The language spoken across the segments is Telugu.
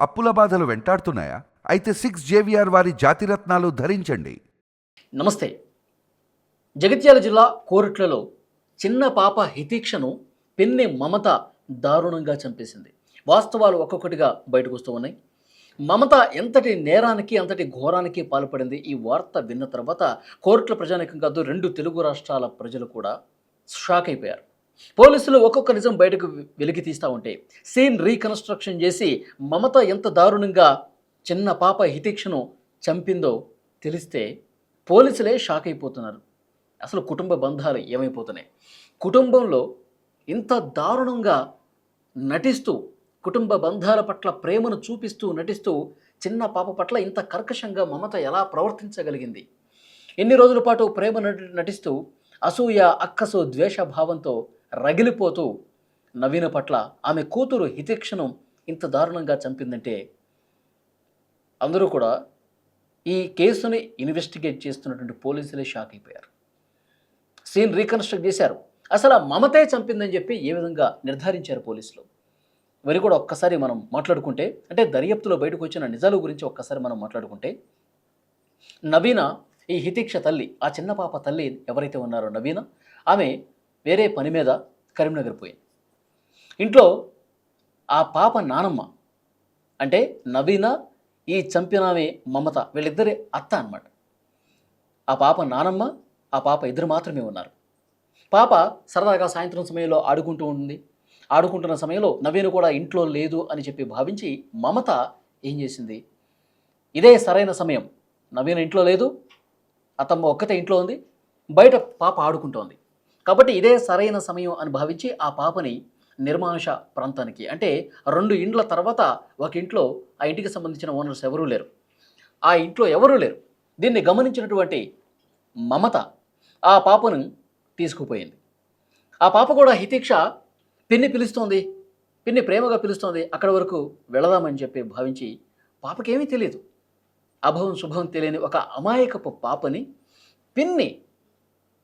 అప్పుల బాధలు వెంటాడుతున్నాయా? అయితే సిక్స్ జేవిఆర్ వారి జాతిరత్నాలు ధరించండి. నమస్తే. జగిత్యాల జిల్లా కోరుట్లలో చిన్న పాప హితీక్షను పిన్ని మమత దారుణంగా చంపేసింది. వాస్తవాలు ఒక్కొక్కటిగా బయటకు వస్తూ ఉన్నాయి. మమత ఎంతటి నేరానికి అంతటి ఘోరానికి పాల్పడింది ఈ వార్త విన్న తర్వాత కోరుట్ల ప్రజానికం కాదు రెండు తెలుగు రాష్ట్రాల ప్రజలు కూడా షాక్ అయిపోయారు. పోలీసులు ఒక్కొక్క నిజం బయటకు వెలికి తీస్తూ ఉంటే సీన్ రీకన్స్ట్రక్షన్ చేసి మమత ఎంత దారుణంగా చిన్న పాప హితీక్షను చంపిందో తెలిస్తే పోలీసులే షాక్ అయిపోతున్నారు. అసలు కుటుంబ బంధాలు ఏమైపోతున్నాయి? కుటుంబంలో ఇంత దారుణంగా నటిస్తూ కుటుంబ బంధాల పట్ల ప్రేమను చూపిస్తూ నటిస్తూ చిన్న పాప పట్ల ఇంత కర్కశంగా మమత ఎలా ప్రవర్తించగలిగింది? ఎన్ని రోజుల పాటు ప్రేమ నటిస్తూ అసూయ అక్కసు ద్వేష భావంతో రగిలిపోతూ నవీన పట్ల ఆమె కూతురు హితేక్షను ఇంత దారుణంగా చంపిందంటే అందరూ కూడా ఈ కేసుని ఇన్వెస్టిగేట్ చేస్తున్నటువంటి పోలీసులే షాక్ అయిపోయారు. సీన్ రీకన్స్ట్రక్ట్ చేశారు. అసలు ఆ మమతే చంపిందని చెప్పి ఏ విధంగా నిర్ధారించారు పోలీసులు? మరి కూడా ఒక్కసారి మనం మాట్లాడుకుంటే అంటే దర్యాప్తులో బయటకు వచ్చిన నిజాల గురించి ఒక్కసారి మనం మాట్లాడుకుంటే నవీన ఈ హితీక్ష తల్లి ఆ చిన్న పాప తల్లి ఎవరైతే ఉన్నారో నవీన ఆమె వేరే పని మీద కరీంనగర్ పోయింది. ఇంట్లో ఆ పాప నానమ్మ అంటే నవీన ఈ చంపినామే మమత వీళ్ళిద్దరి అత్త అన్నమాట. ఆ పాప నానమ్మ ఆ పాప ఇద్దరు మాత్రమే ఉన్నారు. పాప సరదాగా సాయంత్రం సమయంలో ఆడుకుంటూ ఉంటుంది ఆడుకుంటున్న సమయంలో నవీన కూడా ఇంట్లో లేదు అని చెప్పి భావించి మమత ఏం చేసింది? ఇదే సరైన సమయం. నవీన ఇంట్లో లేదు అతమ్మ ఒక్కతే ఇంట్లో ఉంది బయట పాప ఆడుకుంటోంది. కాబట్టి ఇదే సరైన సమయం అని భావించి ఆ పాపని నిర్మానుష ప్రాంతానికి అంటే రెండు ఇండ్ల తర్వాత ఒక ఇంట్లో ఆ ఇంటికి సంబంధించిన ఓనర్స్ ఎవరూ లేరు. ఆ ఇంట్లో ఎవరూ లేరు. దీన్ని గమనించినటువంటి మమత ఆ పాపను తీసుకుపోయింది. ఆ పాప కూడా హితీక్ష పిన్ని పిలుస్తోంది పిన్ని ప్రేమగా పిలుస్తోంది అక్కడి వరకు వెళదామని చెప్పి భావించి పాపకేమీ తెలియదు. అభవం శుభం తెలియని ఒక అమాయకపు పాపని పిన్ని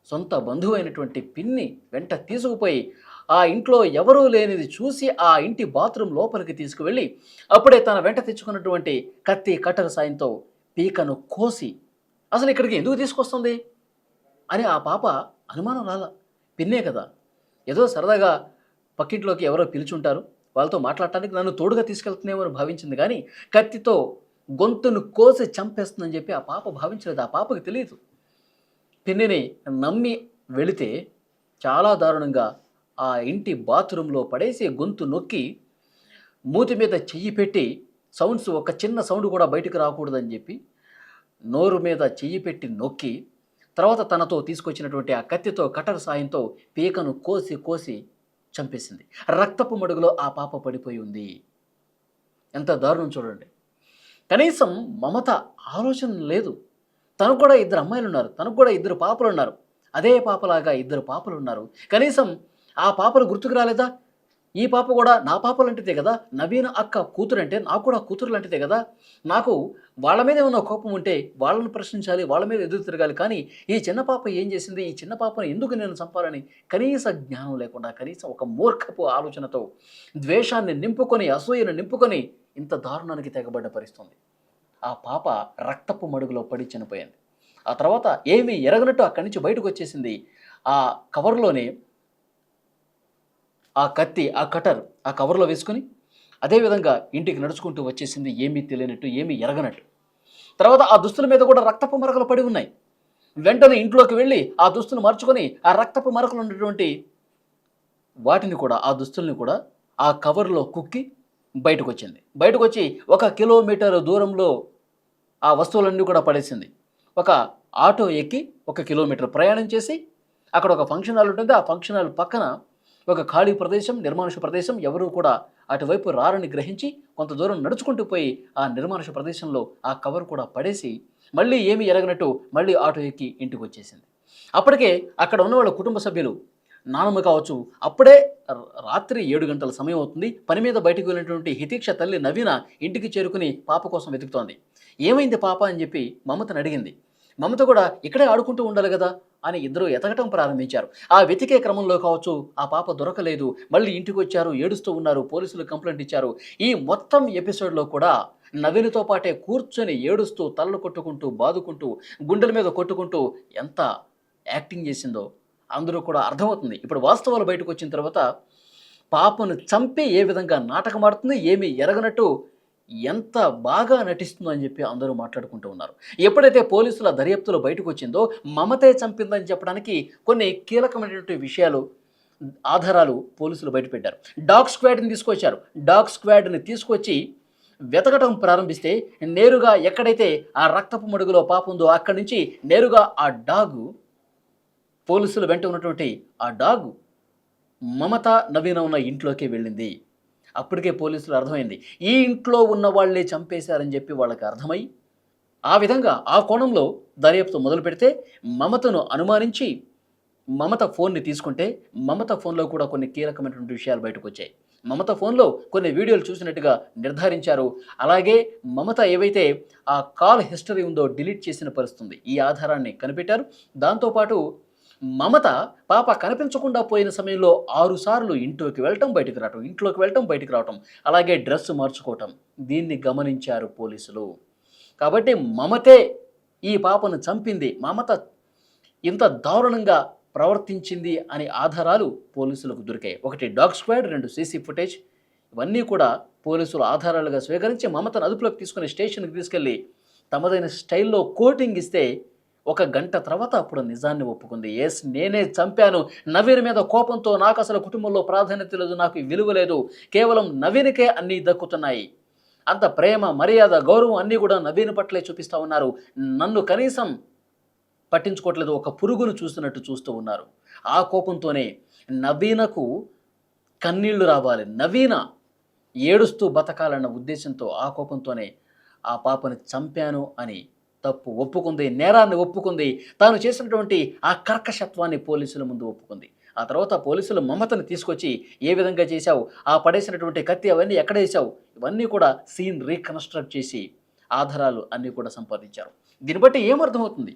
సొంత బంధువు అయినటువంటి పిన్ని వెంట తీసుకుపోయి ఆ ఇంట్లో ఎవరూ లేనిది చూసి ఆ ఇంటి బాత్రూమ్ లోపలికి తీసుకువెళ్ళి అప్పుడే తన వెంట తెచ్చుకున్నటువంటి కత్తి కట్టర సాయంతో పీకను కోసి అసలు ఇక్కడికి ఎందుకు తీసుకొస్తుంది? అని ఆ పాప అనుమానం రాల. పిన్నే కదా ఏదో సరదాగా పక్కింట్లోకి ఎవరో పిలుచుంటారు. వాళ్ళతో మాట్లాడటానికి నన్ను తోడుగా తీసుకెళ్తున్నామో అని భావించింది కానీ కత్తితో గొంతును కోసి చంపేస్తుందని చెప్పి ఆ పాప భావించలేదు. ఆ పాపకి తెలియదు. పిన్నిని నమ్మి వెళితే చాలా దారుణంగా ఆ ఇంటి బాత్రూంలో పడేసి గొంతు నొక్కి మూతి మీద చెయ్యి పెట్టి సౌండ్స్ ఒక చిన్న సౌండ్ కూడా బయటకు రాకూడదని చెప్పి నోరు మీద చెయ్యి పెట్టి నొక్కి తర్వాత తనతో తీసుకొచ్చినటువంటి ఆ కత్తితో కటర్ సాయంతో పీకను కోసి కోసి చంపేసింది. రక్తపు మడుగులో ఆ పాప పడిపోయి ఉంది. ఎంత దారుణం చూడండి. కనీసం మమత ఆలోచన లేదు. తనకు కూడా ఇద్దరు అమ్మాయిలు ఉన్నారు. తనకు కూడా ఇద్దరు పాపలు ఉన్నారు. అదే పాపలాగా ఇద్దరు పాపలు ఉన్నారు. కనీసం ఆ పాపలు గుర్తుకు రాలేదా? ఈ పాప కూడా నా పాప లాంటిదే కదా? నవీన అక్క కూతురు అంటే నాకు కూడా కూతురు లాంటిదే కదా? నాకు వాళ్ళ మీద ఉన్న కోపం ఉంటే వాళ్ళని ప్రశ్నించాలి వాళ్ళ మీద ఎదురు తిరగాలి. కానీ ఈ చిన్న పాప ఏం చేసింది? ఈ చిన్న పాపను ఎందుకు నేను చంపాలని కనీస జ్ఞానం లేకుండా కనీసం ఒక మూర్ఖపు ఆలోచనతో ద్వేషాన్ని నింపుకొని అసూయను నింపుకొని ఇంత దారుణానికి తెగబడ్డ పరిస్థితుంది ఆ పాప రక్తపు మడుగులో పడి చనిపోయింది. ఆ తర్వాత ఏమీ ఎరగనట్టు అక్కడి నుంచి బయటకు వచ్చేసింది. ఆ కవర్లోనే ఆ కత్తి ఆ కటర్ ఆ కవర్లో వేసుకొని అదేవిధంగా ఇంటికి నడుచుకుంటూ వచ్చేసింది. ఏమీ తెలియనట్టు ఏమీ ఎరగనట్టు. తర్వాత ఆ దుస్తుల మీద కూడా రక్తపు మరకలు పడి ఉన్నాయి. వెంటనే ఇంట్లోకి వెళ్ళి ఆ దుస్తులు మార్చుకొని ఆ రక్తపు మరకలు ఉన్నటువంటి వాటిని కూడా ఆ దుస్తుల్ని కూడా ఆ కవర్లో కుక్కి బయటకు వచ్చింది. బయటకు వచ్చి ఒక కిలోమీటర్ దూరంలో ఆ వస్తువులన్నీ కూడా పడేసింది. ఒక ఆటో ఎక్కి ఒక కిలోమీటర్ ప్రయాణం చేసి అక్కడ ఒక ఫంక్షన్ హాల్ ఉంటుంది. ఆ ఫంక్షన్ హాల్ పక్కన ఒక ఖాళీ ప్రదేశం నిర్మానుష ప్రదేశం ఎవరూ కూడా అటువైపు రారని గ్రహించి కొంత దూరం నడుచుకుంటూ పోయి ఆ నిర్మానుష ప్రదేశంలో ఆ కవర్ కూడా పడేసి మళ్ళీ ఏమి ఎరగనట్టు మళ్ళీ ఆటో ఎక్కి ఇంటికి వచ్చేసింది. అప్పటికే అక్కడ ఉన్న వాళ్ళ కుటుంబ సభ్యులు నానమ్మ కావచ్చు. అప్పుడే రాత్రి ఏడు గంటల సమయం అవుతుంది. పని మీద బయటకు వెళ్ళినటువంటి హితీక్ష తల్లి నవీన ఇంటికి చేరుకుని పాప కోసం వెతుకుతోంది. ఏమైంది పాప అని చెప్పి మమతను అడిగింది. మమత కూడా ఇక్కడే ఆడుకుంటూ ఉండాలి కదా అని ఇద్దరు ఎతకటం ప్రారంభించారు. ఆ వెతికే క్రమంలో కావచ్చు ఆ పాప దొరకలేదు. మళ్ళీ ఇంటికి వచ్చారు ఏడుస్తూ ఉన్నారు పోలీసులు కంప్లైంట్ ఇచ్చారు. ఈ మొత్తం ఎపిసోడ్లో కూడా నవీన్తో పాటే కూర్చొని ఏడుస్తూ తలలు కొట్టుకుంటూ బాదుకుంటూ గుండెల మీద కొట్టుకుంటూ ఎంత యాక్టింగ్ చేసిందో. అందరూ కూడా అర్థమవుతుంది. ఇప్పుడు వాస్తవాలు బయటకు వచ్చిన తర్వాత పాపను చంపి ఏ విధంగా నాటకం ఆడుతుంది ఏమీ ఎరగనట్టు ఎంత బాగా నటిస్తుందో అని చెప్పి అందరూ మాట్లాడుకుంటూ ఉన్నారు. ఎప్పుడైతే పోలీసుల దర్యాప్తులో బయటకు వచ్చిందో మమతే చంపిందని చెప్పడానికి కొన్ని కీలకమైనటువంటి విషయాలు ఆధారాలు పోలీసులు బయటపెట్టారు. డాగ్ స్క్వాడ్ని తీసుకొచ్చారు. డాగ్ స్క్వాడ్ని తీసుకొచ్చి వెతకటం ప్రారంభిస్తే నేరుగా ఎక్కడైతే ఆ రక్తపు మడుగులో పాప ఉందో అక్కడి నుంచి నేరుగా ఆ డాగు పోలీసులు వెంట ఉన్నటువంటి ఆ డాగు మమత నవీన ఉన్న ఇంట్లోకి వెళ్ళింది. అప్పటికే పోలీసులు అర్థమైంది ఈ ఇంట్లో ఉన్న వాళ్ళే చంపేశారని చెప్పి వాళ్ళకి అర్థమై ఆ విధంగా ఆ కోణంలో దర్యాప్తు మొదలు పెడితే మమతను అనుమానించి మమత ఫోన్ని తీసుకుంటే మమత ఫోన్లో కూడా కొన్ని కీలకమైనటువంటి విషయాలు బయటకు వచ్చాయి మమత ఫోన్లో కొన్ని వీడియోలు చూసినట్టుగా నిర్ధారించారు. అలాగే మమత ఏవైతే ఆ కాల్ హిస్టరీ ఉందో డిలీట్ చేసిన పరిస్థితుంది ఈ ఆధారాన్ని కనిపెట్టారు. దాంతోపాటు మమత పాప కనిపించకుండా పోయిన సమయంలో ఆరుసార్లు ఇంట్లోకి వెళ్ళటం బయటకు రావటం ఇంట్లోకి వెళ్ళటం బయటకు రావటం అలాగే డ్రెస్ మార్చుకోవటం. దీన్ని గమనించారు పోలీసులు. కాబట్టి మమతే ఈ పాపను చంపింది. మమత ఇంత దారుణంగా ప్రవర్తించింది అనే ఆధారాలు పోలీసులకు దొరికాయి. ఒకటి డాగ్ స్క్వాడ్ రెండు సీసీ ఫుటేజ్. ఇవన్నీ కూడా పోలీసులు ఆధారాలుగా స్వీకరించి మమతను అదుపులోకి తీసుకుని స్టేషన్కి తీసుకెళ్ళి తమదైన స్టైల్లో కోటింగ్ ఇస్తే ఒక గంట తర్వాత అప్పుడు నిజాన్ని ఒప్పుకుంది. ఎస్ నేనే చంపాను. నవీన్ మీద కోపంతో నాకు అసలు కుటుంబంలో ప్రాధాన్యత లేదు నాకు విలువ లేదు. కేవలం నవీన్కే అన్నీ దక్కుతున్నాయి. అంత ప్రేమ మర్యాద గౌరవం అన్నీ కూడా నవీన్ పట్లే చూపిస్తూ ఉన్నారు. నన్ను కనీసం పట్టించుకోవట్లేదు ఒక పురుగును చూస్తున్నట్టు చూస్తూ ఉన్నారు. ఆ కోపంతోనే నవీనకు కన్నీళ్ళు రావాలి. నవీన ఏడుస్తూ బతకాలన్న ఉద్దేశంతో ఆ కోపంతోనే ఆ పాపని చంపాను అని తప్పు ఒప్పుకుంది నేరాన్ని ఒప్పుకుంది. తాను చేసినటువంటి ఆ కర్కశత్వాన్ని పోలీసుల ముందు ఒప్పుకుంది. ఆ తర్వాత పోలీసులు మమతను తీసుకొచ్చి ఏ విధంగా చేశావు? ఆ పడేసినటువంటి కత్తి అవన్నీ ఎక్కడ వేసావు ఇవన్నీ కూడా సీన్ రీకన్స్ట్రక్ట్ చేసి ఆధారాలు అన్నీ కూడా సంపాదించారు. దీన్ని బట్టి ఏమర్థమవుతుంది?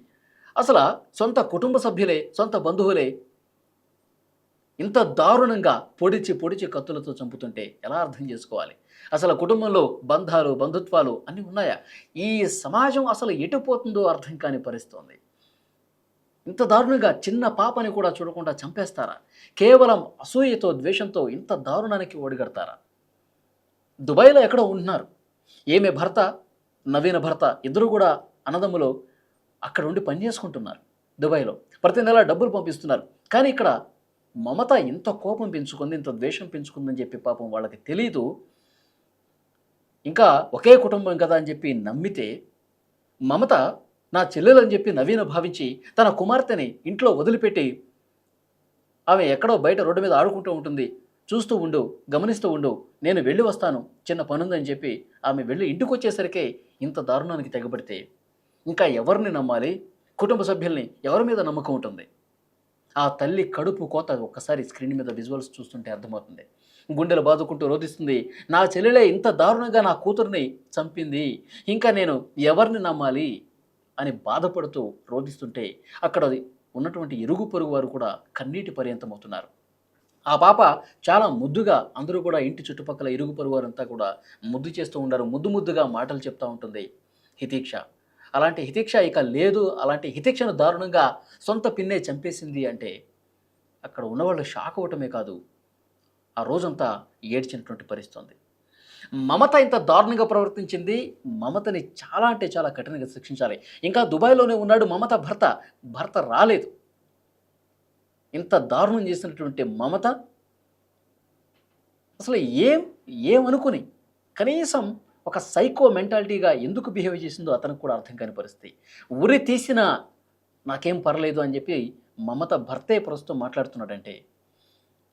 అసలు సొంత కుటుంబ సభ్యులే సొంత బంధువులే ఇంత దారుణంగా పొడిచి పొడిచి కత్తులతో చంపుతుంటే ఎలా అర్థం చేసుకోవాలి? అసలు కుటుంబంలో బంధాలు బంధుత్వాలు అన్నీ ఉన్నాయా? ఈ సమాజం అసలు ఎటుపోతుందో అర్థం కాని పరిస్థితుంది. ఇంత దారుణంగా చిన్న పాపని కూడా చూడకుండా చంపేస్తారా? కేవలం అసూయతో ద్వేషంతో ఇంత దారుణానికి ఒడిగడతారా? దుబాయ్లో ఎక్కడో ఉంటున్నారు. ఏమే భర్త నవీన భర్త ఇద్దరు కూడా అన్నదమ్ములు అక్కడ ఉండి పని చేసుకుంటున్నారు దుబాయ్లో. ప్రతి నెల డబ్బులు పంపిస్తున్నారు. కానీ ఇక్కడ మమత ఇంత కోపం పెంచుకుంది ఇంత ద్వేషం పెంచుకుందని చెప్పి పాపం వాళ్ళకి తెలీదు. ఇంకా ఒకే కుటుంబం కదా అని చెప్పి నమ్మితే మమత నా చెల్లెలని చెప్పి నవీన భావించి తన కుమార్తెని ఇంట్లో వదిలిపెట్టి ఆమె ఎక్కడో బయట రోడ్డు మీద ఆడుకుంటూ ఉంటుంది. చూస్తూ ఉండు గమనిస్తూ ఉండు నేను వెళ్ళి వస్తాను చిన్న పనుందని చెప్పి ఆమె వెళ్ళి ఇంటికి వచ్చేసరికి ఇంత దారుణానికి తెగబడితే. ఇంకా ఎవరిని నమ్మాలి? కుటుంబ సభ్యుల్ని ఎవరి మీద నమ్మకం ఉంటుంది? ఆ తల్లి కడుపు కోత ఒక్కసారి స్క్రీన్ మీద విజువల్స్ చూస్తుంటే అర్థమవుతుంది. గుండెలు బాదుకుంటూ రోధిస్తుంది. నా చెల్లెలే ఇంత దారుణంగా నా కూతుర్ని చంపింది. ఇంకా నేను ఎవరిని నమ్మాలి అని బాధపడుతూ రోధిస్తుంటే అక్కడ ఉన్నటువంటి ఇరుగు పొరుగు వారు కూడా కన్నీటి పర్యంతమవుతున్నారు. ఆ పాప చాలా ముద్దుగా అందరూ కూడా ఇంటి చుట్టుపక్కల ఇరుగు పొరుగు వారంతా కూడా ముద్దు చేస్తూ ఉండరు ముద్దు ముద్దుగా మాటలు చెప్తూ ఉంటుంది. హితీక్ష. అలాంటి హితిక్ష ఇక లేదు. అలాంటి హితిక్షను దారుణంగా సొంత పిన్నే చంపేసింది అంటే అక్కడ ఉన్నవాళ్ళు షాక్ అవ్వటమే కాదు. ఆ రోజంతా ఏడ్చినటువంటి పరిస్థితుంది. మమత ఇంత దారుణంగా ప్రవర్తించింది. మమతని చాలా అంటే చాలా కఠినంగా శిక్షించాలి. ఇంకా దుబాయ్లోనే ఉన్నాడు మమత భర్త. భర్త రాలేదు. ఇంత దారుణం చేసినటువంటి మమత అసలు ఏం ఏమనుకుని కనీసం ఒక సైకో మెంటాలిటీగా ఎందుకు బిహేవ్ చేసిందో అతనికి కూడా అర్థం కాని పరిస్థితి. ఉరి తీసిన నాకేం పర్లేదు అని చెప్పి మమత భర్తే ప్రస్తుతం మాట్లాడుతున్నాడంటే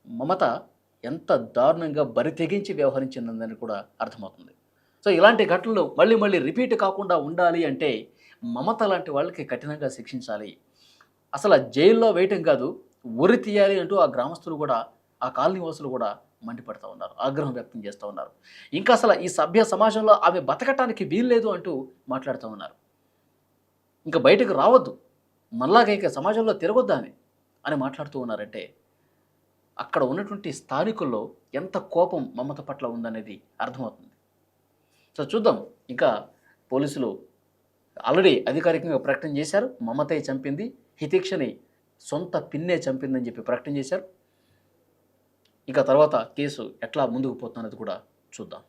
మమత ఎంత దారుణంగా బరి తెగించి వ్యవహరించిందని కూడా అర్థమవుతుంది. సో ఇలాంటి ఘటనలు మళ్ళీ మళ్ళీ రిపీట్ కాకుండా ఉండాలి అంటే మమత లాంటి వాళ్ళకి కఠినంగా శిక్షించాలి. అసలు ఆ జైల్లో వేయటం కాదు ఉరి తీయాలి అంటూ ఆ గ్రామస్తులు కూడా ఆ కాలనీ వాసులు కూడా మండిపడతా ఉన్నారు ఆగ్రహం వ్యక్తం చేస్తూ ఉన్నారు. ఇంకా అసలు ఈ సభ్య సమాజంలో ఆమె బతకటానికి వీల్లేదు అంటూ మాట్లాడుతూ ఉన్నారు. ఇంకా బయటకు రావద్దు మళ్ళాగా ఇక సమాజంలో తిరగొద్దా అని అని మాట్లాడుతూ ఉన్నారంటే అక్కడ ఉన్నటువంటి స్థానికుల్లో ఎంత కోపం మమత పట్ల ఉందనేది అర్థమవుతుంది. సో చూద్దాం ఇంకా పోలీసులు ఆల్రెడీ అధికారికంగా ప్రకటన చేశారు మమతే చంపింది హితీక్షని సొంత పిన్నే చంపిందని చెప్పి ప్రకటన చేశారు. ఇక తర్వాత కేసు ఎట్లా ముందుకు పోతున్నది కూడా చూద్దాం.